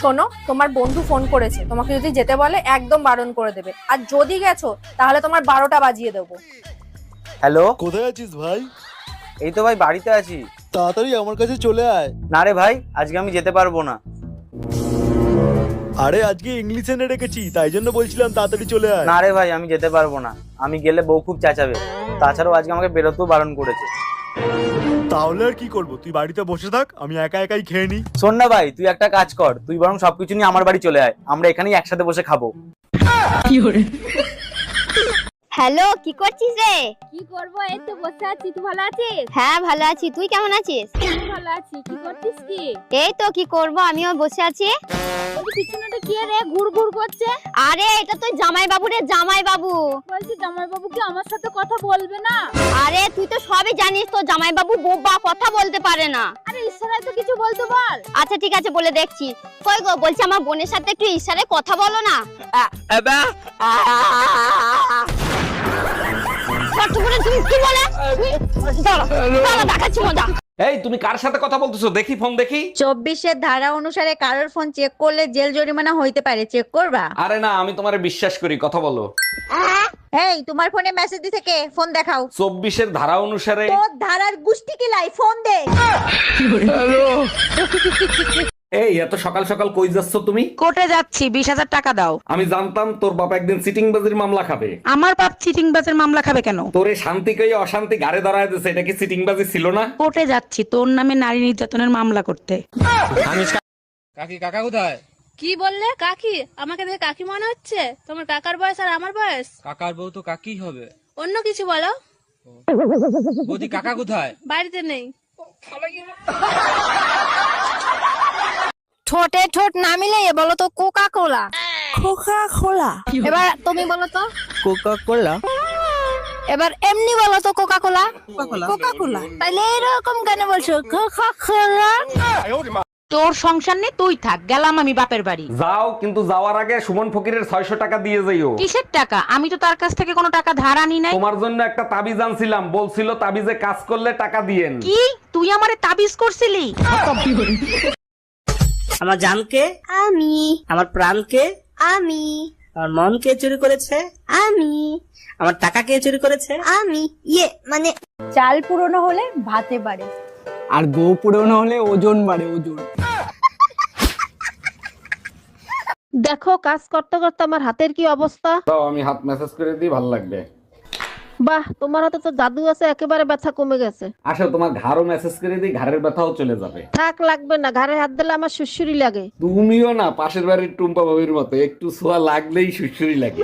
শোনো তোমার বন্ধু ফোন করেছে তোমাকে যদি যেতে বলে একদম বারণ করে দেবে। আর যদি গেছো তাহলে তোমার বারোটা বাজিয়ে দেবো। হ্যালো? কোথায় আছিস ভাই? এই তো ভাই বাড়িতে আছি। তাড়াতাড়ি আমার কাছে চলে আয়। না রে ভাই আজকে আমি যেতে পারব না। আরে আজকে ইংলিশে এনে রেখেছি তাই জন্য বলছিলাম তাড়াতাড়ি চলে আয়। না রে ভাই আমি যেতে পারব না। আমি গেলে বউ খুব চেঁচাবে। তাছাড়াও আজকে আমাকে বেরোতেও বারণ করেছে। তাহলে আর কি করব? তুই বাড়িতে বসে থাক আমি একা একাই খেয়ে নি শোন না ভাই তুই একটা কাজ কর। তুই বরং সবকিছু নিয়ে আমার বাড়ি চলে আয়। আমরা এখানেই একসাথে বসে খাব। হ্যালো কি করছিস রে? কি করব? এই তো বসে আছি। তুই ভালো আছিস? হ্যাঁ ভালো আছি। তুই কেমন আছিস? ভালো আছি কি করছিস কি? এই তো কি করব আমিও বসে আছি। পিছনেটা কি রে? ঘুর ঘুর করছে। আরে এটা তো জামাই বাবু রে জামাই বাবু বলছি জামাই বাবু কি আমার সাথে কথা বলবে না? আরে তুই তো সবই জানিস তো জামাই বাবু বোবা কথা বলতে পারে না। আরে ইশারায় তো কিছু বলতে বল। আচ্ছা ঠিক আছে বলে দেখছি। কই গো বলছি আমার বোনের সাথে একটু ইশারায় কথা বলো না। তুমি কি বলে? দাঁড়া, দাঁড়া, দেখাচ্ছি মজা। এই তুমি কার সাথে কথা বলতেছো? দেখি ফোন দেখি। চব্বিশের ধারা অনুসারে কারোর ফোন চেক করলে জেল জরিমানা হইতে পারে। চেক করবা? আরে না আমি তোমারে বিশ্বাস করি কথা বলো। এই তোমার ফোনে মেসেজ দিছে কে? ফোন দেখাও। চব্বিশের ধারা অনুসারে তোর ধারার গুষ্টি কি লাই? ফোন দে। এই এত সকাল সকাল কই যাচ্ছ তুমি? কোর্টে যাচ্ছি বিশ হাজার টাকা দাও। আমি জানতাম তোর বাবা একদিন সিটিং বাজির মামলা খাবে। আমার বাপ চিটিং বাসের মামলা খাবে কেন? তোরে শান্তি কই অশান্তি গাড়ে দাঁড়ায় দিছে এটা কি সিটিং বাজি ছিল না? কোর্টে যাচ্ছি তোর নামে নারী নির্যাতনের মামলা করতে। কি বললে কাকি? আমাকে দেখে কাকি মনে হচ্ছে? তোমার কাকার বয়স আর আমার বয়স? কাকার বউ তো কাকি হবে। অন্য কিছু বলো। বৌদি কাকা কোথায়? বাড়িতে নেই। ঠোঁটে ঠোঁট না মিলে বলো তো কোকা কোলা খোকা খোলা এবার তুমি বলো তো। কোকা কোলা এবার এমনি বলো তো কোকা কোলা কোকা কোলা তাইলে এরকম কেন বলছো? কোকা কোলা তোর সংসার নেই তুই থাক গেলাম আমি বাপের বাড়ি। যাও কিন্তু যাওয়ার আগে সুমন ফকিরের ছয়শো টাকা দিয়ে যাইও। কিসের টাকা? আমি তো তার কাছ থেকে কোনো টাকা ধার আনি নাই। তোমার জন্য একটা তাবিজ আনছিলাম বলছিল তাবিজে কাজ করলে টাকা দিয়েন। কি? তুই আমারে তাবিজ করছিলি? আমার জানকে আমি। আমার প্রাণকে আমি। আমার মন কে চুরি করেছে আমি। আমার টাকা কে চুরি করেছে। আমি। ইয়ে মানে চাল পুরনো হলে ভাতে বাড়ে। আর গো পুরনো হলে ওজন বাড়ে ওজন। দেখো কাজ করতে করতে আমার হাতের কি অবস্থা? আমি হাত মেসেজ করে দিই ভালো লাগবে। বাহ তোমার হাতে তো জাদু আছে একেবারে ব্যথা কমে গেছে। আসো তোমার ঘাড়ও মেসেজ করে দিই ঘাড়ের ব্যথাও চলে যাবে। থাক লাগবে না ঘাড়ে হাত দিলে আমার সুসুরি লাগে। তুমিও না পাশের বাড়ির টুম্পা বাবির মতো একটু ছোঁয়া লাগলেই সুসুরি লাগে।